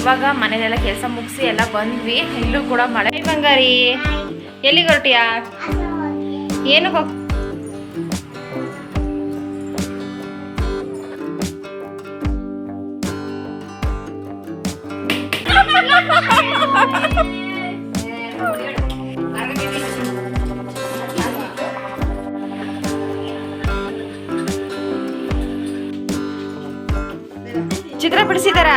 ಇವಾಗ ಮನೇಲೆಲ್ಲ ಕೆಲಸ ಮುಗಿಸಿ ಎಲ್ಲ ಬಂದ್ವಿ. ಇಲ್ಲೂ ಕೂಡ ಮಳೆ. ಬಂಗಾರಿ, ಎಲ್ಲಿಗೆ ಹೊರಟಿಯಾ? ಏನಕ್ಕೆ? ಹೋಗ್ ಚಿತ್ರ ಬಿಡಿಸಿದಾರಾ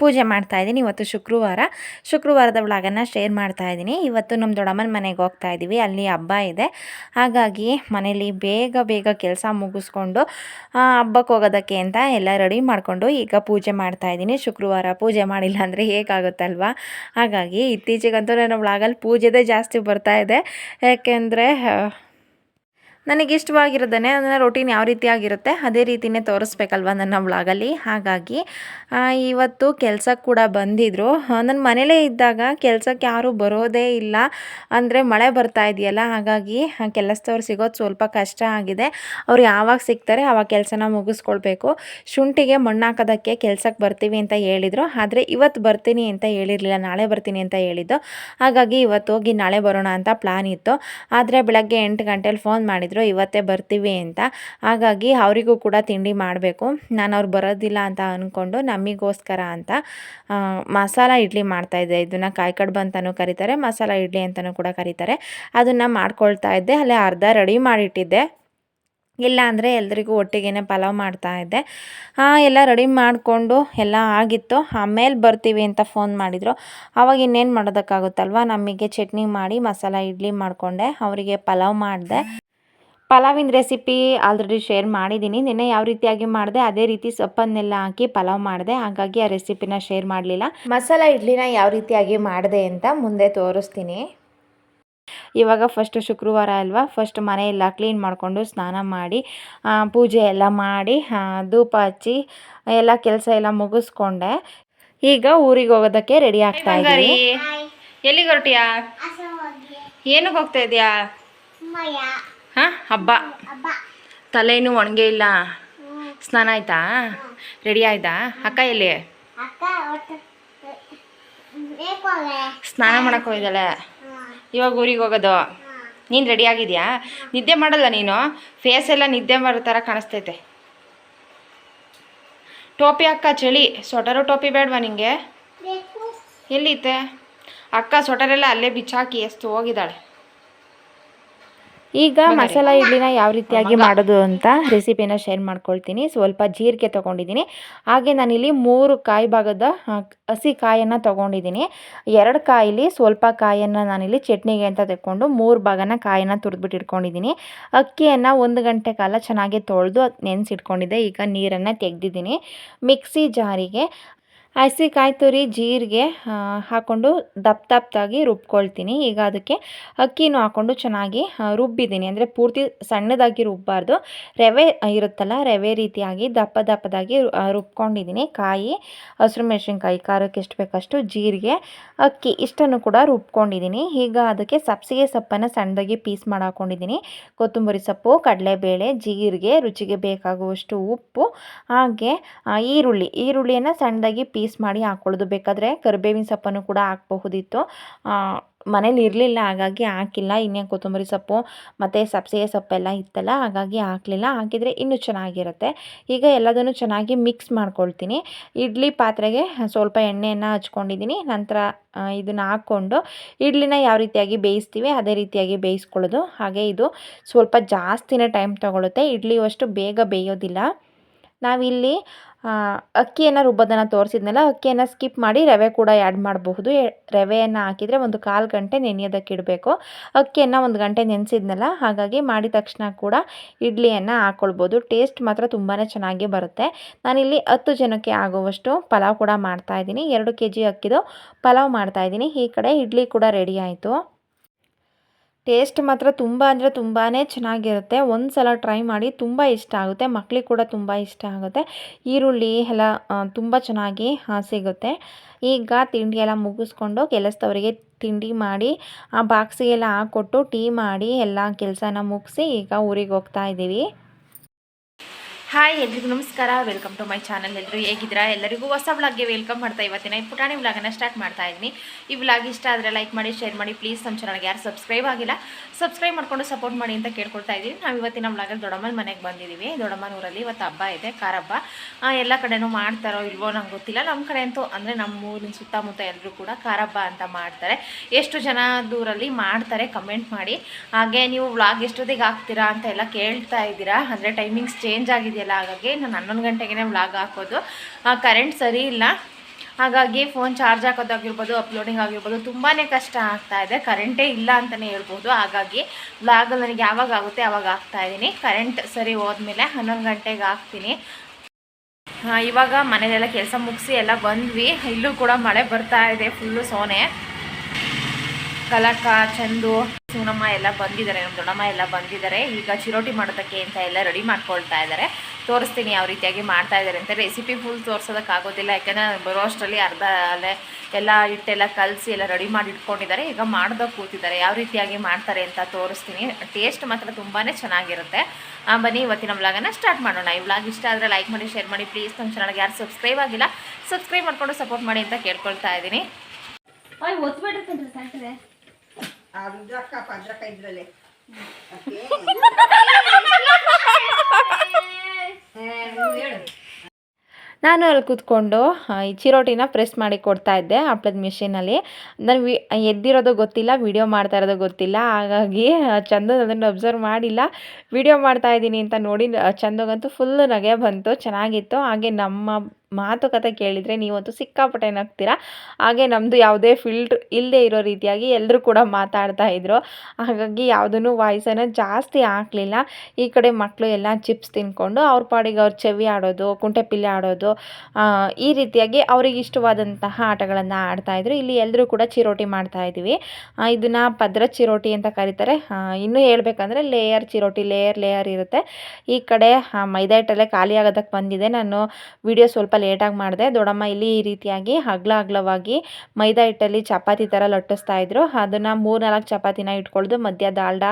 ಪೂಜೆ ಮಾಡ್ತಾ ಇದ್ದೀನಿ ಇವತ್ತು ಶುಕ್ರವಾರ. ಶುಕ್ರವಾರದ ಒಳಗನ್ನು ಶೇರ್ ಮಾಡ್ತಾ ಇದ್ದೀನಿ. ಇವತ್ತು ನಮ್ಮ ದೊಡ್ಡಮ್ಮನ ಮನೆಗೆ ಹೋಗ್ತಾ ಇದ್ದೀವಿ. ಅಲ್ಲಿ ಹಬ್ಬ ಇದೆ. ಹಾಗಾಗಿ ಮನೇಲಿ ಬೇಗ ಬೇಗ ಕೆಲಸ ಮುಗಿಸ್ಕೊಂಡು ಹಬ್ಬಕ್ಕೆ ಹೋಗೋದಕ್ಕೆ ಅಂತ ಎಲ್ಲ ರೆಡಿ ಮಾಡಿಕೊಂಡು ಈಗ ಪೂಜೆ ಮಾಡ್ತಾ ಇದ್ದೀನಿ. ಶುಕ್ರವಾರ ಪೂಜೆ ಮಾಡಿಲ್ಲ ಅಂದರೆ ಹೇಗಾಗುತ್ತಲ್ವ? ಹಾಗಾಗಿ ಇತ್ತೀಚೆಗಂತೂ ನನ್ನ ಒಳಗಲ್ಲಿ ಪೂಜೆದೇ ಜಾಸ್ತಿ ಬರ್ತಾ ಇದೆ. ಯಾಕೆಂದರೆ ನನಗೆ ಇಷ್ಟವಾಗಿರೋದನ್ನೇ ನನ್ನ ರೊಟೀನ್ ಯಾವ ರೀತಿ ಆಗಿರುತ್ತೆ ಅದೇ ರೀತಿಯೇ ತೋರಿಸ್ಬೇಕಲ್ವ ನನ್ನ ವ್ಲಾಗಲ್ಲಿ ಹಾಗಾಗಿ ಇವತ್ತು ಕೆಲ್ಸಕ್ಕೆ ಕೂಡ ಬಂದಿದ್ದರು ನನ್ನ ಮನೇಲೇ ಇದ್ದಾಗ ಕೆಲಸಕ್ಕೆ ಯಾರೂ ಬರೋದೇ ಇಲ್ಲ. ಅಂದರೆ ಮಳೆ ಬರ್ತಾ ಇದೆಯಲ್ಲ, ಹಾಗಾಗಿ ಕೆಲಸದವ್ರು ಸಿಗೋದು ಸ್ವಲ್ಪ ಕಷ್ಟ ಆಗಿದೆ. ಅವ್ರು ಯಾವಾಗ ಸಿಗ್ತಾರೆ ಆವಾಗ ಕೆಲಸನ ಮುಗಿಸ್ಕೊಳ್ಬೇಕು. ಶುಂಠಿಗೆ ಮಣ್ಣು ಹಾಕೋದಕ್ಕೆ ಕೆಲ್ಸಕ್ಕೆ ಬರ್ತೀವಿ ಅಂತ ಹೇಳಿದರು. ಆದರೆ ಇವತ್ತು ಬರ್ತೀನಿ ಅಂತ ಹೇಳಿರಲಿಲ್ಲ, ನಾಳೆ ಬರ್ತೀನಿ ಅಂತ ಹೇಳಿದ್ದು. ಹಾಗಾಗಿ ಇವತ್ತು ಹೋಗಿ ನಾಳೆ ಬರೋಣ ಅಂತ ಪ್ಲಾನ್ ಇತ್ತು. ಆದರೆ ಬೆಳಗ್ಗೆ ಎಂಟು ಗಂಟೆಲಿ ಫೋನ್ ಮಾಡಿದರು. ಇವತ್ತೇ ಬರ್ತೀವಿ ಅಂತ. ಹಾಗಾಗಿ ಅವರಿಗೂ ಕೂಡ ತಿಂಡಿ ಮಾಡಬೇಕು. ನಾನು ಅವ್ರು ಬರೋದಿಲ್ಲ ಅಂತ ಅಂದ್ಕೊಂಡು ನಮಗೋಸ್ಕರ ಅಂತ ಮಸಾಲ ಇಡ್ಲಿ ಮಾಡ್ತಾಯಿದ್ದೆ ಇದನ್ನು ಕಾಯಿ ಕಡ್ಬು ಅಂತಲೂ ಕರೀತಾರೆ, ಮಸಾಲ ಇಡ್ಲಿ ಅಂತಲೂ ಕೂಡ ಕರೀತಾರೆ. ಅದನ್ನು ಮಾಡ್ಕೊಳ್ತಾ ಇದ್ದೆ. ಅಲ್ಲೇ ಅರ್ಧ ರೆಡಿ ಮಾಡಿಟ್ಟಿದ್ದೆ. ಇಲ್ಲ ಅಂದರೆ ಎಲ್ರಿಗೂ ಒಟ್ಟಿಗೆ ಪಲಾವ್ ಮಾಡ್ತಾ ಇದ್ದೆ. ಎಲ್ಲ ರೆಡಿ ಮಾಡಿಕೊಂಡು ಎಲ್ಲ ಆಗಿತ್ತು. ಆಮೇಲೆ ಬರ್ತೀವಿ ಅಂತ ಫೋನ್ ಮಾಡಿದರು. ಆವಾಗ ಇನ್ನೇನು ಮಾಡೋದಕ್ಕಾಗುತ್ತಲ್ವ? ನಮಗೆ ಚಟ್ನಿ ಮಾಡಿ ಮಸಾಲ ಇಡ್ಲಿ ಮಾಡಿಕೊಂಡೆ. ಅವರಿಗೆ ಪಲಾವ್ ಮಾಡಿದೆ. ಪಲಾವಿನ ರೆಸಿಪಿ ಆಲ್ರೆಡಿ ಶೇರ್ ಮಾಡಿದ್ದೀನಿ. ನಿನ್ನೆ ಯಾವ ರೀತಿಯಾಗಿ ಮಾಡಿದೆ ಅದೇ ರೀತಿ ಸೊಪ್ಪನ್ನೆಲ್ಲ ಹಾಕಿ ಪಲಾವ್ ಮಾಡಿದೆ. ಹಾಗಾಗಿ ಆ ರೆಸಿಪಿನ ಶೇರ್ ಮಾಡಲಿಲ್ಲ. ಮಸಾಲ ಇಡ್ಲಿನ ಯಾವ ರೀತಿಯಾಗಿ ಮಾಡಿದೆ ಅಂತ ಮುಂದೆ ತೋರಿಸ್ತೀನಿ. ಇವಾಗ ಫಸ್ಟ್ ಶುಕ್ರವಾರ ಅಲ್ವಾ ಫಸ್ಟ್ ಮನೆಯೆಲ್ಲ ಎಲ್ಲ ಕ್ಲೀನ್ ಮಾಡಿಕೊಂಡು ಸ್ನಾನ ಮಾಡಿ ಪೂಜೆ ಎಲ್ಲ ಮಾಡಿ ಧೂಪ ಹಚ್ಚಿ ಎಲ್ಲ ಕೆಲಸ ಎಲ್ಲ ಮುಗಿಸ್ಕೊಂಡೆ. ಈಗ ಊರಿಗೆ ಹೋಗೋದಕ್ಕೆ ರೆಡಿ ಆಗ್ತಾ ಇದ್ದೀವಿ ಎಲ್ಲಿಗೆ ಹೊರಟಿಯಾ? ಏನಕ್ಕೆ ಹೋಗ್ತಾ ಇದೆಯಾ? ಹಾಂ, ಹಬ್ಬ. ತಲೆನು ಒಣಗೆ ಇಲ್ಲ. ಸ್ನಾನ ಆಯ್ತಾ? ರೆಡಿ ಆಯ್ತಾ? ಅಕ್ಕ ಎಲ್ಲಿ? ಸ್ನಾನ ಮಾಡಕ್ಕೆ ಹೋಗಿದ್ದಾಳೆ. ಇವಾಗ ಊರಿಗೆ ಹೋಗೋದು. ನೀನು ರೆಡಿ ಆಗಿದ್ಯಾ? ನಿದ್ದೆ ಮಾಡಲ್ಲ ನೀನು? ಫೇಸ್ ಎಲ್ಲ ನಿದ್ದೆ ಮಾಡೋ ಥರ ಕಾಣಿಸ್ತೈತೆ. ಟೋಪಿ ಅಕ್ಕ, ಚಳಿ. ಸ್ವೆಟರು ಟೋಪಿ ಬೇಡವಾ ನಿಂಗೆ? ಎಲ್ಲಿತ್ತೆ ಅಕ್ಕ ಸ್ವೆಟರೆಲ್ಲ ಅಲ್ಲೇ ಬಿಚ್ಚಾಕಿ ಎಷ್ಟು ಹೋಗಿದ್ದಾಳೆ. ಈಗ ಮಸಾಲ ಇಡ್ಲಿನ ಯಾವ ರೀತಿಯಾಗಿ ಮಾಡೋದು ಅಂತ ರೆಸಿಪಿನ ಶೇರ್ ಮಾಡ್ಕೊಳ್ತೀನಿ. ಸ್ವಲ್ಪ ಜೀರಿಗೆ ತೊಗೊಂಡಿದ್ದೀನಿ. ಹಾಗೆ ನಾನಿಲ್ಲಿ ಮೂರು ಕಾಯಿ ಭಾಗದ ಹಸಿ ಕಾಯನ್ನು ತೊಗೊಂಡಿದ್ದೀನಿ. ಎರಡು ಕಾಯಿಲಿ ಸ್ವಲ್ಪ ಕಾಯನ್ನು ನಾನಿಲ್ಲಿ ಚಟ್ನಿಗೆ ಅಂತ ತೆಕ್ಕೊಂಡು ಮೂರು ಭಾಗನ ಕಾಯನ್ನು ತುರಿದ್ಬಿಟ್ಟು ಇಟ್ಕೊಂಡಿದ್ದೀನಿ ಅಕ್ಕಿಯನ್ನು ಒಂದು ಗಂಟೆ ಕಾಲ ಚೆನ್ನಾಗಿ ತೊಳೆದು ನೆನೆಸಿಟ್ಕೊಂಡಿದ್ದೆ. ಈಗ ನೀರನ್ನು ತೆಗೆದಿದ್ದೀನಿ. ಮಿಕ್ಸಿ ಜಾರಿಗೆ ಹಸಿ ಕಾಯಿ ತುರಿ ಜೀರಿಗೆ ಹಾಕ್ಕೊಂಡು ದಪ್ಪ ದಪ್ಪದಾಗಿ ರುಬ್ಕೊಳ್ತೀನಿ. ಈಗ ಅದಕ್ಕೆ ಅಕ್ಕಿನೂ ಹಾಕ್ಕೊಂಡು ಚೆನ್ನಾಗಿ ರುಬ್ಬಿದ್ದೀನಿ. ಅಂದರೆ ಪೂರ್ತಿ ಸಣ್ಣದಾಗಿ ರುಬ್ಬಾರ್ದು. ರವೆ ಇರುತ್ತಲ್ಲ, ರವೆ ರೀತಿಯಾಗಿ ದಪ್ಪ ದಪ್ಪದಾಗಿ ರುಬ್ಕೊಂಡಿದ್ದೀನಿ. ಕಾಯಿ, ಹಸಿರು ಮೆಣಸಿನ್ಕಾಯಿ, ಖಾರಕ್ಕೆ ಎಷ್ಟು ಬೇಕಷ್ಟು ಜೀರಿಗೆ, ಅಕ್ಕಿ, ಇಷ್ಟನ್ನು ಕೂಡ ರುಬ್ಕೊಂಡಿದ್ದೀನಿ. ಈಗ ಅದಕ್ಕೆ ಸಬ್ಸಿಗೆ ಸೊಪ್ಪನ್ನು ಸಣ್ಣದಾಗಿ ಪೀಸ್ ಮಾಡಿ ಹಾಕ್ಕೊಂಡಿದ್ದೀನಿ ಕೊತ್ತಂಬರಿ ಸೊಪ್ಪು, ಕಡಲೆಬೇಳೆ, ಜೀರಿಗೆ, ರುಚಿಗೆ ಬೇಕಾಗುವಷ್ಟು ಉಪ್ಪು, ಹಾಗೆ ಈರುಳ್ಳಿ. ಈರುಳ್ಳಿಯನ್ನು ಸಣ್ಣದಾಗಿ ಪೀಸ್ ಮಾಡಿ ಹಾಕ್ಕೊಳ್ಳೋದು ಬೇಕಾದರೆ ಕರಿಬೇವಿನ ಸೊಪ್ಪನ್ನು ಕೂಡ ಹಾಕಬಹುದಿತ್ತು. ಮನೇಲಿ ಇರಲಿಲ್ಲ, ಹಾಗಾಗಿ ಹಾಕಿಲ್ಲ. ಇನ್ನೇನು ಕೊತ್ತಂಬರಿ ಸೊಪ್ಪು ಮತ್ತು ಸಬ್ಸಿಗೆ ಸೊಪ್ಪೆಲ್ಲ ಇತ್ತಲ್ಲ, ಹಾಗಾಗಿ ಹಾಕಲಿಲ್ಲ. ಹಾಕಿದರೆ ಇನ್ನೂ ಚೆನ್ನಾಗಿರುತ್ತೆ. ಈಗ ಎಲ್ಲದನ್ನು ಚೆನ್ನಾಗಿ ಮಿಕ್ಸ್ ಮಾಡ್ಕೊಳ್ತೀನಿ. ಇಡ್ಲಿ ಪಾತ್ರೆಗೆ ಸ್ವಲ್ಪ ಎಣ್ಣೆಯನ್ನು ಹಚ್ಕೊಂಡಿದ್ದೀನಿ. ನಂತರ ಇದನ್ನು ಹಾಕ್ಕೊಂಡು ಇಡ್ಲಿನ ಯಾವ ರೀತಿಯಾಗಿ ಬೇಯಿಸ್ತೀವಿ, ಅದೇ ರೀತಿಯಾಗಿ ಬೇಯಿಸ್ಕೊಳ್ಳೋದು. ಹಾಗೆ ಇದು ಸ್ವಲ್ಪ ಜಾಸ್ತಿನೇ ಟೈಮ್ ತೊಗೊಳುತ್ತೆ. ಇಡ್ಲಿ ಅಷ್ಟು ಬೇಗ ಬೇಯೋದಿಲ್ಲ. ನಾವಿಲ್ಲಿ ಅಕ್ಕಿಯನ್ನು ರುಬ್ಬೋದನ್ನು ತೋರಿಸಿದ್ನಲ್ಲ, ಅಕ್ಕಿಯನ್ನು ಸ್ಕಿಪ್ ಮಾಡಿ ರವೆ ಕೂಡ ಆ್ಯಡ್ ಮಾಡಬಹುದು. ರವೆಯನ್ನು ಹಾಕಿದರೆ ಒಂದು ಕಾಲು ಗಂಟೆ ನೆನೆಯೋದಕ್ಕೆ ಇಡಬೇಕು. ಅಕ್ಕಿಯನ್ನು ಒಂದು ಗಂಟೆ ನೆನೆಸಿದ್ನಲ್ಲ, ಹಾಗಾಗಿ ಮಾಡಿದ ತಕ್ಷಣ ಕೂಡ ಇಡ್ಲಿಯನ್ನು ಹಾಕ್ಕೊಳ್ಬೋದು ಟೇಸ್ಟ್ ಮಾತ್ರ ತುಂಬಾ ಚೆನ್ನಾಗಿ ಬರುತ್ತೆ. ನಾನಿಲ್ಲಿ ಹತ್ತು ಜನಕ್ಕೆ ಆಗುವಷ್ಟು ಪಲಾವ್ ಕೂಡ ಮಾಡ್ತಾಯಿದ್ದೀನಿ ಎರಡು ಕೆ ಜಿ ಅಕ್ಕಿದು ಪಲಾವ್ ಮಾಡ್ತಾಯಿದ್ದೀನಿ ಈ ಕಡೆ ಇಡ್ಲಿ ಕೂಡ ರೆಡಿ ಆಯಿತು. ಟೇಸ್ಟ್ ಮಾತ್ರ ತುಂಬ ಅಂದರೆ ತುಂಬಾ ಚೆನ್ನಾಗಿರುತ್ತೆ. ಒಂದು ಸಲ ಟ್ರೈ ಮಾಡಿ ತುಂಬ ಇಷ್ಟ ಆಗುತ್ತೆ. ಮಕ್ಳಿಗೆ ಕೂಡ ತುಂಬ ಇಷ್ಟ ಆಗುತ್ತೆ. ಈರುಳ್ಳಿ ಎಲ್ಲ ತುಂಬ ಚೆನ್ನಾಗಿ ಸಿಗುತ್ತೆ. ಈಗ ತಿಂಡಿ ಎಲ್ಲ ಮುಗಿಸ್ಕೊಂಡು ಕೆಲಸದವರಿಗೆ ತಿಂಡಿ ಮಾಡಿ, ಆ ಬಾಕ್ಸಿಗೆಲ್ಲ ಹಾಕ್ಕೊಟ್ಟು ಟೀ ಮಾಡಿ ಎಲ್ಲ ಕೆಲಸನ ಮುಗಿಸಿ ಈಗ ಊರಿಗೆ ಹೋಗ್ತಾ ಇದ್ದೀವಿ ಹಾಯ್ ಎಲ್ರಿಗೂ ನಮಸ್ಕಾರ. ವೆಲ್ಕಮ್ ಟು ಮೈ ಚಾನಲ್ ಎಲ್ಲರೂ ಹೇಗಿದ್ದೀರಾ? ಎಲ್ಲರಿಗೂ ಹೊಸ ವ್ಲಾಗ್ಗೆ ವೆಲ್ಕಮ್ ಮಾಡ್ತಾ ಇವತ್ತಿನ ಈ ಪುಟಾಣಿ ವ್ಲಾಗನ್ನು ಸ್ಟಾರ್ಟ್ ಮಾಡ್ತಾ ಇದ್ದೀನಿ. ಈ ವ್ಲಾಗ್ ಇಷ್ಟ ಆದರೆ ಲೈಕ್ ಮಾಡಿ ಶೇರ್ ಮಾಡಿ. ಪ್ಲೀಸ್ ನಮ್ಮ ಚಾನಲ್ಗೆ ಯಾರು ಸಬ್ಸ್ಕ್ರೈಬ್ ಆಗಿಲ್ಲ ಸಬ್ಸ್ಕ್ರೈಬ್ ಮಾಡ್ಕೊಂಡು ಸಪೋರ್ಟ್ ಮಾಡಿ ಅಂತ ಕೇಳ್ಕೊಳ್ತಾ ಇದ್ದೀವಿ ನಾವು ಇವತ್ತಿನ ವ್ಲಾಗಲ್ಲಿ ದೊಡ್ಡಮ್ಮನ ಮನೆಗೆ ಬಂದಿದ್ದೀವಿ ದೊಡ್ಡಮ್ಮನ ಊರಲ್ಲಿ ಇವತ್ತು ಹಬ್ಬ ಇದೆ ಕಾರ ಹಬ್ಬ ಎಲ್ಲ ಕಡೆನೂ ಮಾಡ್ತಾರೋ ಇಲ್ವೋ ನಂಗೆ ಗೊತ್ತಿಲ್ಲ. ನಮ್ಮ ಕಡೆ ಅಂತೂ ಅಂದರೆ ನಮ್ಮ ಊರಿನ ಸುತ್ತಮುತ್ತ ಎಲ್ಲರೂ ಕೂಡ ಕಾರ ಹಬ್ಬ ಅಂತ ಮಾಡ್ತಾರೆ. ಎಷ್ಟು ಜನ ದೂರಲ್ಲಿ ಮಾಡ್ತಾರೆ ಕಮೆಂಟ್ ಮಾಡಿ. ಹಾಗೆ ನೀವು ವ್ಲಾಗ್ ಎಷ್ಟೊತ್ತಿಗೆ ಹಾಕ್ತೀರಾ ಅಂತ ಎಲ್ಲ ಕೇಳ್ತಾ ಇದ್ದೀರಾ. ಅಂದರೆ ಟೈಮಿಂಗ್ಸ್ ಚೇಂಜ್ ಆಗಿದೆಯಲ್ಲ. ಹಾಗಾಗಿ ನಾನು ಹನ್ನೊಂದು ಗಂಟೆಗೆ ವ್ಲಾಗ್ ಹಾಕೋದು. ಕರೆಂಟ್ ಸರಿ ಇಲ್ಲ. ಹಾಗಾಗಿ ಫೋನ್ ಚಾರ್ಜ್ ಹಾಕೋದಾಗಿರ್ಬೋದು ಅಪ್ಲೋಡಿಂಗ್ ಆಗಿರ್ಬೋದು ತುಂಬಾ ಕಷ್ಟ ಆಗ್ತಾ ಇದೆ. ಕರೆಂಟೇ ಇಲ್ಲ ಅಂತಲೇ ಹೇಳ್ಬೋದು. ಹಾಗಾಗಿ ವ್ಲಾಗ್ ನನಗೆ ಯಾವಾಗ ಆಗುತ್ತೆ ಆವಾಗ ಇದ್ದೀನಿ. ಕರೆಂಟ್ ಸರಿ ಹೋದ್ಮೇಲೆ ಹನ್ನೊಂದು ಗಂಟೆಗೆ ಹಾಕ್ತೀನಿ. ಇವಾಗ ಮನೆಯಲ್ಲೆಲ್ಲ ಕೆಲಸ ಮುಗಿಸಿ ಎಲ್ಲ ಬಂದ್ವಿ. ಇಲ್ಲೂ ಕೂಡ ಮಳೆ ಬರ್ತಾ ಇದೆ ಫುಲ್ಲು ಸೋನೆ. ಕಲಕ, ಚಂದು, ಸುನಮ್ಮ ಎಲ್ಲ ಬಂದಿದ್ದಾರೆ, ನಮ್ಮ ದೊಡ್ಡಮ್ಮ ಎಲ್ಲ ಬಂದಿದ್ದಾರೆ. ಈಗ ಚಿರೋಟಿ ಮಾಡೋದಕ್ಕೆ ಅಂತ ಎಲ್ಲ ರೆಡಿ ಮಾಡ್ಕೊಳ್ತಾ ಇದ್ದಾರೆ. ತೋರಿಸ್ತೀನಿ ಯಾವ ರೀತಿಯಾಗಿ ಮಾಡ್ತಾ ಇದ್ದಾರೆ ಅಂತ. ರೆಸಿಪಿ ಫುಲ್ ತೋರ್ಸೋದಕ್ಕಾಗೋದಿಲ್ಲ ಯಾಕಂದರೆ ನಾನು ಬರೋ ಅಷ್ಟರಲ್ಲಿ ಅರ್ಧ ಅಲ್ಲೇ ಎಲ್ಲ ಹಿಟ್ಟೆಲ್ಲ ಕಲಸಿ ಎಲ್ಲ ರೆಡಿ ಮಾಡಿ ಇಟ್ಕೊಂಡಿದ್ದಾರೆ. ಈಗ ಮಾಡ್ದಾಗ ಕೂತಿದ್ದಾರೆ ಯಾವ ರೀತಿಯಾಗಿ ಮಾಡ್ತಾರೆ ಅಂತ ತೋರಿಸ್ತೀನಿ. ಟೇಸ್ಟ್ ಮಾತ್ರ ತುಂಬಾ ಚೆನ್ನಾಗಿರುತ್ತೆ. ಆ, ಬನ್ನಿ ಇವತ್ತಿನ ವ್ಲಾಗನ್ನು ಸ್ಟಾರ್ಟ್ ಮಾಡೋಣ. ಈ ವ್ಲಾಗ್ ಇಷ್ಟ ಆದರೆ ಲೈಕ್ ಮಾಡಿ ಶೇರ್ ಮಾಡಿ. ಪ್ಲೀಸ್ ನಮ್ಮ ಚಾನಲ್ಗೆ ಯಾರು ಸಬ್ಸ್ಕ್ರೈಬ್ ಆಗಿಲ್ಲ ಸಬ್ಸ್ಕ್ರೈಬ್ ಮಾಡ್ಕೊಂಡು ಸಪೋರ್ಟ್ ಮಾಡಿ ಅಂತ ಕೇಳ್ಕೊಳ್ತಾ ಇದ್ದೀನಿ. ಇದ್ರಲ್ಲಿ. ನಾನು ಅಲ್ಲಿ ಕೂತ್ಕೊಂಡು ಈ ಚಿರೋಟಿನ ಪ್ರೆಸ್ ಮಾಡಿ ಕೊಡ್ತಾ ಇದ್ದೆ ಹಪ್ಪಳದ ಮಿಷಿನಲ್ಲಿ ನಾನು ವಿ, ಎದ್ದಿರೋದು ಗೊತ್ತಿಲ್ಲ ವಿಡಿಯೋ ಮಾಡ್ತಾ ಇರೋದು ಗೊತ್ತಿಲ್ಲ. ಹಾಗಾಗಿ ಚಂದ ಅದನ್ನು ಅಬ್ಸರ್ವ್ ಮಾಡಿಲ್ಲ. ವಿಡಿಯೋ ಮಾಡ್ತಾ ಇದ್ದೀನಿ ಅಂತ ನೋಡಿ ಚಂದುಗಂತೂ ಫುಲ್ ನಗೆ ಬಂತು, ಚೆನ್ನಾಗಿತ್ತು. ಹಾಗೆ ನಮ್ಮ ಮಾತುಕತೆ ಕೇಳಿದರೆ ನೀವಂತೂ ಸಿಕ್ಕಾಪಟ್ಟೆ ನಗ್ತೀರಾ? ಹಾಗೆ ನಮ್ಮದು ಯಾವುದೇ ಫಿಲ್ಟ್ರ್ ಇಲ್ಲದೆ ಇರೋ ರೀತಿಯಾಗಿ ಎಲ್ಲರೂ ಕೂಡ ಮಾತಾಡ್ತಾ ಇದ್ರು. ಹಾಗಾಗಿ ಯಾವುದೂ ವಾಯ್ಸನ್ನು ಜಾಸ್ತಿ ಹಾಕಲಿಲ್ಲ. ಈ ಕಡೆ ಮಕ್ಕಳು ಎಲ್ಲ ಚಿಪ್ಸ್ ತಿನ್ಕೊಂಡು ಅವ್ರ ಪಾಡಿಗೆ ಅವ್ರು ಚೆವಿ ಆಡೋದು ಕುಂಟೆಪಿಲ್ಲೆ ಆಡೋದು ಈ ರೀತಿಯಾಗಿ ಅವ್ರಿಗೆ ಇಷ್ಟವಾದಂತಹ ಆಟಗಳನ್ನು ಆಡ್ತಾಯಿದ್ರು ಇಲ್ಲಿ ಎಲ್ಲರೂ ಕೂಡ ಚಿರೋಟಿ ಮಾಡ್ತಾ ಇದ್ದೀವಿ. ಇದನ್ನು ಪದ್ರ ಚಿರೋಟಿ ಅಂತ ಕರೀತಾರೆ. ಇನ್ನೂ ಹೇಳ್ಬೇಕಂದ್ರೆ ಲೇಯರ್ ಚಿರೋಟಿ ಲೇಯರ್ ಲೇಯರ್ ಇರುತ್ತೆ. ಈ ಕಡೆ ಮೈದಾ ಹಿಟ್ಟಲ್ಲೇ ಖಾಲಿ ಆಗೋದಕ್ಕೆ ಬಂದಿದೆ. ನಾನು ವಿಡಿಯೋ ಸ್ವಲ್ಪ ಲೇಟಾಗಿ ಮಾಡಿದೆ. ದೊಡ್ಡಮ್ಮ ಇಲ್ಲಿ ಈ ರೀತಿಯಾಗಿ ಹಗ್ಲ ಅಗ್ಲವಾಗಿ ಮೈದಾ ಹಿಟ್ಟಲ್ಲಿ ಚಪಾತಿ ಥರ ಲಟ್ಟಿಸ್ತಾ ಇದ್ರು. ಅದನ್ನು ಮೂರು ನಾಲ್ಕು ಚಪಾತಿನ ಇಟ್ಕೊಳ್ದು ಮಧ್ಯ ದಾಲ್ಡ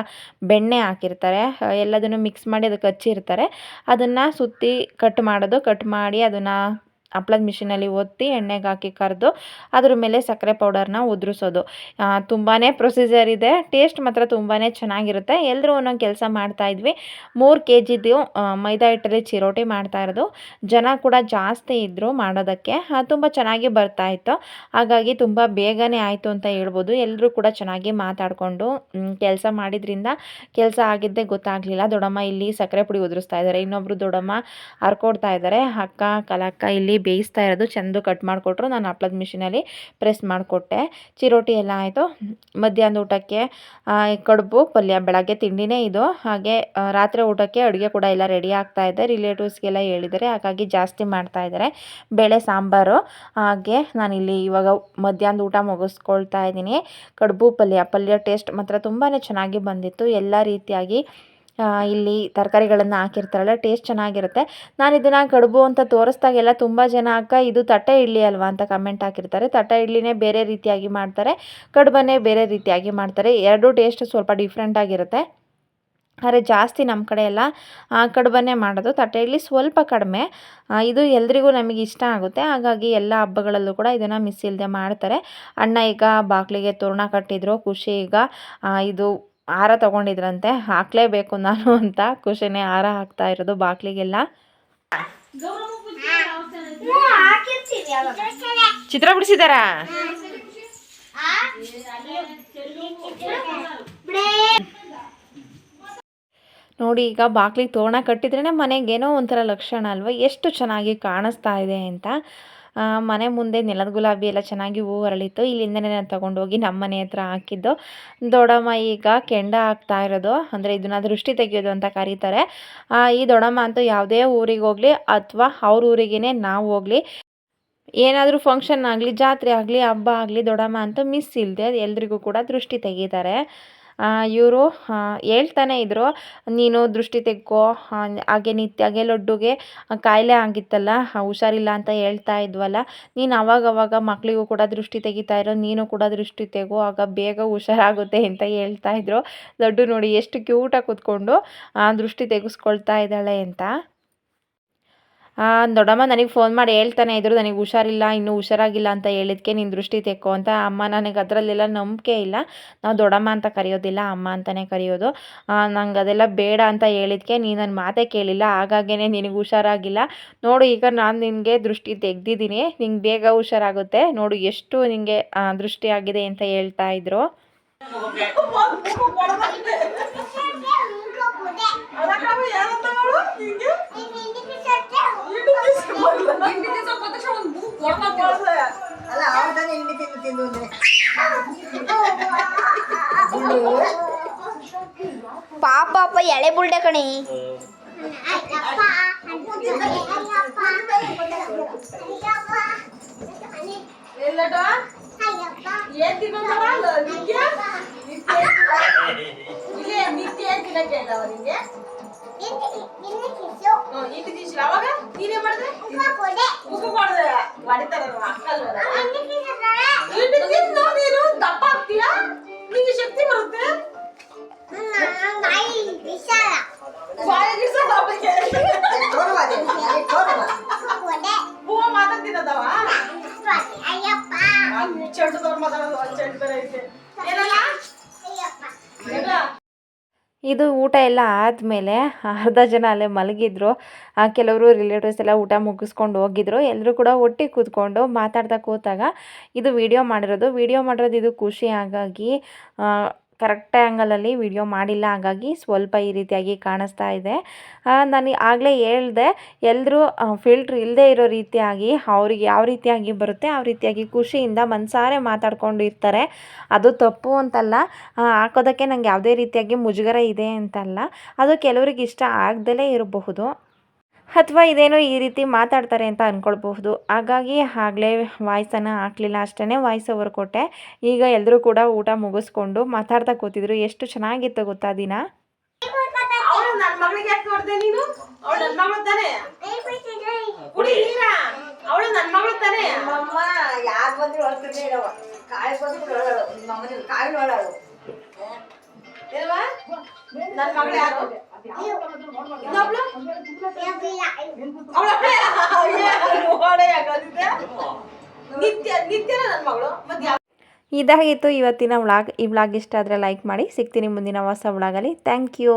ಬೆಣ್ಣೆ ಹಾಕಿರ್ತಾರೆ. ಎಲ್ಲದನ್ನು ಮಿಕ್ಸ್ ಮಾಡಿ ಅದಕ್ಕೆ ಹಚ್ಚಿರ್ತಾರೆ. ಅದನ್ನು ಸುತ್ತಿ ಕಟ್ ಮಾಡೋದು. ಕಟ್ ಮಾಡಿ ಅದನ್ನು ಹಪ್ಳದ ಮಿಷಿನಲ್ಲಿ ಒತ್ತಿ ಎಣ್ಣೆಗೆ ಹಾಕಿ ಕರೆದು ಅದ್ರ ಮೇಲೆ ಸಕ್ಕರೆ ಪೌಡರ್ನ ಉದುರಿಸೋದು. ತುಂಬಾ ಪ್ರೊಸೀಜರ್ ಇದೆ. ಟೇಸ್ಟ್ ಮಾತ್ರ ತುಂಬಾ ಚೆನ್ನಾಗಿರುತ್ತೆ. ಎಲ್ಲರೂ ಒಂದೊಂದು ಕೆಲಸ ಮಾಡ್ತಾಯಿದ್ವಿ ಮೂರು ಕೆ ಜಿದು ಮೈದಾ ಹಿಟ್ಟಲ್ಲಿ ಚಿರೋಟಿ ಮಾಡ್ತಾ ಇರೋದು. ಜನ ಕೂಡ ಜಾಸ್ತಿ ಇದ್ದರು ಮಾಡೋದಕ್ಕೆ. ತುಂಬ ಚೆನ್ನಾಗಿ ಬರ್ತಾ ಇತ್ತು. ಹಾಗಾಗಿ ತುಂಬ ಬೇಗನೆ ಆಯಿತು ಅಂತ ಹೇಳ್ಬೋದು. ಎಲ್ಲರೂ ಕೂಡ ಚೆನ್ನಾಗಿ ಮಾತಾಡಿಕೊಂಡು ಕೆಲಸ ಮಾಡಿದ್ರಿಂದ ಕೆಲಸ ಆಗಿದ್ದೇ ಗೊತ್ತಾಗಲಿಲ್ಲ. ದೊಡ್ಡಮ್ಮ ಇಲ್ಲಿ ಸಕ್ಕರೆ ಪುಡಿ ಉದುರಿಸ್ತಾ ಇದ್ದಾರೆ. ಇನ್ನೊಬ್ರು ದೊಡ್ಡಮ್ಮ ಹರ್ಕೊಡ್ತಾ ಇದ್ದಾರೆ. ಅಕ್ಕ, ಕಲಕ್ಕ ಇಲ್ಲಿ ಬೇಯಿಸ್ತಾ ಇರೋದು ಚೆಂದ ಕಟ್ ಮಾಡಿಕೊಟ್ರು. ನಾನು ಹಪ್ಳದ ಮಿಷಿನಲ್ಲಿ ಪ್ರೆಸ್ ಮಾಡಿಕೊಟ್ಟೆ. ಚಿರೋಟಿ ಎಲ್ಲ ಆಯಿತು. ಮಧ್ಯಾಹ್ನದ ಊಟಕ್ಕೆ ಕಡುಬು, ಪಲ್ಯ, ಬೆಳಗ್ಗೆ ತಿಂಡಿನೇ ಇದು. ಹಾಗೆ ರಾತ್ರಿ ಊಟಕ್ಕೆ ಅಡುಗೆ ಕೂಡ ಎಲ್ಲ ರೆಡಿ ಆಗ್ತಾ ಇದೆ. ರಿಲೇಟಿವ್ಸ್ಗೆಲ್ಲ ಹೇಳಿದರೆ ಹಾಗಾಗಿ ಜಾಸ್ತಿ ಮಾಡ್ತಾ ಇದ್ದಾರೆ. ಬೇಳೆ, ಸಾಂಬಾರು. ಹಾಗೆ ನಾನಿಲ್ಲಿ ಇವಾಗ ಮಧ್ಯಾಹ್ನದ ಊಟ ಮುಗಿಸ್ಕೊಳ್ತಾ ಇದ್ದೀನಿ. ಕಡುಬು, ಪಲ್ಯ ಪಲ್ಯ ಟೇಸ್ಟ್ ಮಾತ್ರ ತುಂಬಾ ಚೆನ್ನಾಗಿ ಬಂದಿತ್ತು. ಎಲ್ಲ ರೀತಿಯಾಗಿ ಇಲ್ಲಿ ತರಕಾರಿಗಳನ್ನು ಹಾಕಿರ್ತಾರಲ್ಲ ಟೇಸ್ಟ್ ಚೆನ್ನಾಗಿರುತ್ತೆ. ನಾನು ಇದನ್ನು ಕಡುಬು ಅಂತ ತೋರಿಸ್ದಾಗೆಲ್ಲ ತುಂಬ ಜನ, ಅಕ್ಕ, ಇದು ತಟ್ಟೆ ಇಡ್ಲಿ ಅಲ್ವಾ? ಅಂತ ಕಮೆಂಟ್ ಹಾಕಿರ್ತಾರೆ. ತಟ್ಟೆ ಇಡ್ಲಿನೇ ಬೇರೆ ರೀತಿಯಾಗಿ ಮಾಡ್ತಾರೆ. ಕಡುಬನ್ನೇ ಬೇರೆ ರೀತಿಯಾಗಿ ಮಾಡ್ತಾರೆ. ಎರಡೂ ಟೇಸ್ಟ್ ಸ್ವಲ್ಪ ಡಿಫ್ರೆಂಟ್ ಆಗಿರುತ್ತೆ. ಆದರೆ ಜಾಸ್ತಿ ನಮ್ಮ ಕಡೆ ಎಲ್ಲ ಕಡುಬನ್ನೇ ಮಾಡೋದು. ತಟ್ಟೆ ಇಡ್ಲಿ ಸ್ವಲ್ಪ ಕಡಿಮೆ. ಇದು ಎಲ್ರಿಗೂ ನಮಗೆ ಇಷ್ಟ ಆಗುತ್ತೆ. ಹಾಗಾಗಿ ಎಲ್ಲ ಹಬ್ಬಗಳಲ್ಲೂ ಕೂಡ ಇದನ್ನು ಮಿಸ್ ಇಲ್ಲದೆ ಮಾಡ್ತಾರೆ. ಅಣ್ಣ ಈಗ ಬಾಗಿಲಿಗೆ ತೋರಣ ಕಟ್ಟಿದ್ರು. ಖುಷಿ ಈಗ ಇದು ಹಾರ ತಗೊಂಡಿದ್ರಂತೆ, ಹಾಕಲೇಬೇಕು ನಾನು ಅಂತ ಖುಷಿನೇ ಹಾರ ಹಾಕ್ತಾ ಇರೋದು ಬಾಗಿಲಿಗೆಲ್ಲ ಚಿತ್ರ ಬಿಡಿಸಿದಾರಾ? ನೋಡಿ, ಈಗ ಬಾಗಿಲಿಗೆ ತೋರಣ ಕಟ್ಟಿದ್ರೇ ಮನೆಗೇನೋ ಒಂಥರ ಲಕ್ಷಣ ಅಲ್ವಾ? ಎಷ್ಟು ಚೆನ್ನಾಗಿ ಕಾಣಿಸ್ತಾ ಇದೆ ಅಂತ. ಮನೆ ಮುಂದೆ ನೆಲದ ಗುಲಾಬಿ ಎಲ್ಲ ಚೆನ್ನಾಗಿ ಹೂ ಅರಳಿತ್ತು. ಇಲ್ಲಿಂದನೇ ನಾನು ತೊಗೊಂಡೋಗಿ ನಮ್ಮ ಮನೆ ಹತ್ರ ಹಾಕಿದ್ದು. ದೊಡಮ್ಮ ಈಗ ಕೆಂಡ ಹಾಕ್ತಾ ಇರೋದು. ಅಂದರೆ ಇದನ್ನ ದೃಷ್ಟಿ ತೆಗೆಯೋದು ಅಂತ ಕರೀತಾರೆ. ಈ ದೊಡಮ್ಮ ಅಂತೂ ಯಾವುದೇ ಊರಿಗೆ ಹೋಗಲಿ ಅಥವಾ ಅವ್ರ ಊರಿಗೇ ನಾವು ಹೋಗಲಿ. ಏನಾದರೂ ಫಂಕ್ಷನ್ ಆಗಲಿ, ಜಾತ್ರೆ ಆಗಲಿ, ಹಬ್ಬ ಆಗಲಿ ದೊಡಮ್ಮ ಅಂತೂ ಮಿಸ್ ಇಲ್ಲದೆ ಎಲ್ರಿಗೂ ಕೂಡ ದೃಷ್ಟಿ ತೆಗಿತಾರೆ. ಇವರು ಹೇಳ್ತಾನೆ ಇದ್ರು, ನೀನು ದೃಷ್ಟಿ ತೆಗ್ಕೋ ನಿತ್ಯ, ಹಾಗೆ ಲೊಡ್ಡುಗೆ ಕಾಯಿಲೆ ಆಗಿತ್ತಲ್ಲ ಹುಷಾರಿಲ್ಲ ಅಂತ ಹೇಳ್ತಾ ಇದ್ವಲ್ಲ, ನೀನು ಅವಾಗ ಅವಾಗ ಮಕ್ಕಳಿಗೂ ಕೂಡ ದೃಷ್ಟಿ ತೆಗಿತಾ ಇರೋ, ನೀನು ಕೂಡ ದೃಷ್ಟಿ ತೆಗೋ, ಆಗ ಬೇಗ ಹುಷಾರಾಗುತ್ತೆ ಅಂತ ಹೇಳ್ತಾ ಇದ್ರು. ಲಡ್ಡು ನೋಡಿ ಎಷ್ಟು ಕ್ಯೂಟಾಗಿ ಕೂತ್ಕೊಂಡು ದೃಷ್ಟಿ ತೆಗೆಸ್ಕೊಳ್ತಾ ಇದ್ದಾಳೆ ಅಂತ. ದೊಡ್ಡಮ್ಮ ನನಗೆ ಫೋನ್ ಮಾಡಿ ಹೇಳ್ತಾನೆ ಇದ್ರು, ನನಗೆ ಹುಷಾರಿಲ್ಲ, ಇನ್ನೂ ಹುಷಾರಾಗಿಲ್ಲ ಅಂತ ಹೇಳಿದ್ಕೆ ನಿನ್ನ ದೃಷ್ಟಿ ತೆಕ್ಕೋ ಅಂತ ಅಮ್ಮ ನನಗೆ ಅದರಲ್ಲೆಲ್ಲ ನಂಬಿಕೆ ಇಲ್ಲ. ನಾವು ದೊಡ್ಡಮ್ಮ ಅಂತ ಕರೆಯೋದಿಲ್ಲ, ಅಮ್ಮ ಅಂತಲೇ ಕರೆಯೋದು. ನಂಗೆ ಅದೆಲ್ಲ ಬೇಡ ಅಂತ ಹೇಳಿದ್ಕೆ ನೀನು ನನ್ನ ಮಾತೇ ಕೇಳಿಲ್ಲ ಹಾಗಾಗೇ ನಿನಗೆ ಹುಷಾರಾಗಿಲ್ಲ. ನೋಡು, ಈಗ ನಾನು ನಿನಗೆ ದೃಷ್ಟಿ ತೆಗ್ದಿದ್ದೀನಿ, ನಿಂಗೆ ಬೇಗ ಹುಷಾರಾಗುತ್ತೆ. ನೋಡು, ಎಷ್ಟು ನಿನಗೆ ದೃಷ್ಟಿ ಆಗಿದೆ ಅಂತ ಹೇಳ್ತಾ ಇದ್ರು. ಅಲ್ಲ ಅವ್ರದಾನೆ ಹಿಂಡಿ ತಿಂದು ತಿಂದು ಅಂದ್ರೆ ಪಾಪ ಅಪ್ಪ ಎಳೆ ಬುಲ್ಡೆ ಕಣಿ ಏನ್ ತಿನ್ನೋದವ ನಿತ್ಯ ನಿತ್ಯ ನಿತ್ಯ ಏನ್ ತಿನ್ನಕ್ಕೆ ಇಲ್ಲ ಅವನಿಗೆ ಇಟ್ಟು ದಿವ್ಸ ಅವಾಗ ನೀನೇನ್ ಮಾಡಿದೆ ಮುಖ ಮಾಡಿದೆ ಹೊಡಿತಾರ ಅಕ್ಕಲ್ವ ಇಟ್ಟು ತಿಂದು ನೀನು ದಪ್ಪ ಆಗ್ತೀಯಾ ನಿಂಗೆ ಇದು ಊಟ ಎಲ್ಲ ಆದಮೇಲೆ ಅರ್ಧ ಜನ ಅಲ್ಲೇ ಮಲಗಿದ್ರು. ಕೆಲವರು ರಿಲೇಟಿವ್ಸ್ ಎಲ್ಲ ಊಟ ಮುಗಿಸ್ಕೊಂಡು ಹೋಗಿದ್ರು. ಎಲ್ಲರೂ ಕೂಡ ಒಟ್ಟಿಗೆ ಕೂತ್ಕೊಂಡು ಮಾತಾಡ್ತಾ ಕೂತಾಗ ಇದು ವಿಡಿಯೋ ಮಾಡಿರೋದು. ವಿಡಿಯೋ ಮಾಡಿರೋದು ಇದು ಖುಷಿ. ಹಾಗಾಗಿ ಕರೆಕ್ಟ್ ಆ್ಯಂಗಲಲ್ಲಿ ವಿಡಿಯೋ ಮಾಡಿಲ್ಲ, ಹಾಗಾಗಿ ಸ್ವಲ್ಪ ಈ ರೀತಿಯಾಗಿ ಕಾಣಿಸ್ತಾ ಇದೆ. ನಾನು ಆಗಲೇ ಹೇಳ್ದೆ ಎಲ್ಲರೂ ಫಿಲ್ಟ್ರ್ ಇಲ್ಲದೆ ಇರೋ ರೀತಿಯಾಗಿ ಅವ್ರಿಗೆ ಯಾವ ರೀತಿಯಾಗಿ ಬರುತ್ತೆ, ಆ ರೀತಿಯಾಗಿ ಖುಷಿಯಿಂದ ಮನಸಾರೆ ಮಾತಾಡ್ಕೊಂಡು ಇರ್ತಾರೆ ಅದು ತಪ್ಪು ಅಂತಲ್ಲ ಹಾಕೋದಕ್ಕೆ ನನಗೆ ಯಾವುದೇ ರೀತಿಯಾಗಿ ಮುಜುಗರ ಇದೆ ಅಂತಲ್ಲ. ಅದು ಕೆಲವರಿಗೆ ಇಷ್ಟ ಆಗದಲೇ ಇರಬಹುದು. ಅಥವಾ ಇದೇನೋ ಈ ರೀತಿ ಮಾತಾಡ್ತಾರೆ ಅಂತ ಅಂದ್ಕೊಳ್ಬಹುದು ಹಾಗಾಗಿ ಆಗಲೇ ವಾಯ್ಸನ್ನು ಹಾಕಲಿಲ್ಲ ಅಷ್ಟೇ ವಾಯ್ಸ್ ಓವರ್ ಕೊಟ್ಟೆ. ಈಗ ಎಲ್ಲರೂ ಕೂಡ ಊಟ ಮುಗಿಸ್ಕೊಂಡು ಮಾತಾಡ್ತಾ ಕೂತಿದ್ರು. ಎಷ್ಟು ಚೆನ್ನಾಗಿತ್ತು ಗೊತ್ತಾ ದಿನ? ಅವಳು ನನ್ನ ಇದಾಗಿತ್ತು ಇವತ್ತಿನ ವ್ಲಾಗ್. ಈ ವ್ಲಾಗ್ ಇಷ್ಟ ಆದರೆ ಲೈಕ್ ಮಾಡಿ. ಸಿಗ್ತೀನಿ ಮುಂದಿನ ಹೊಸ ವ್ಲಾಗಲ್ಲಿ. Thank you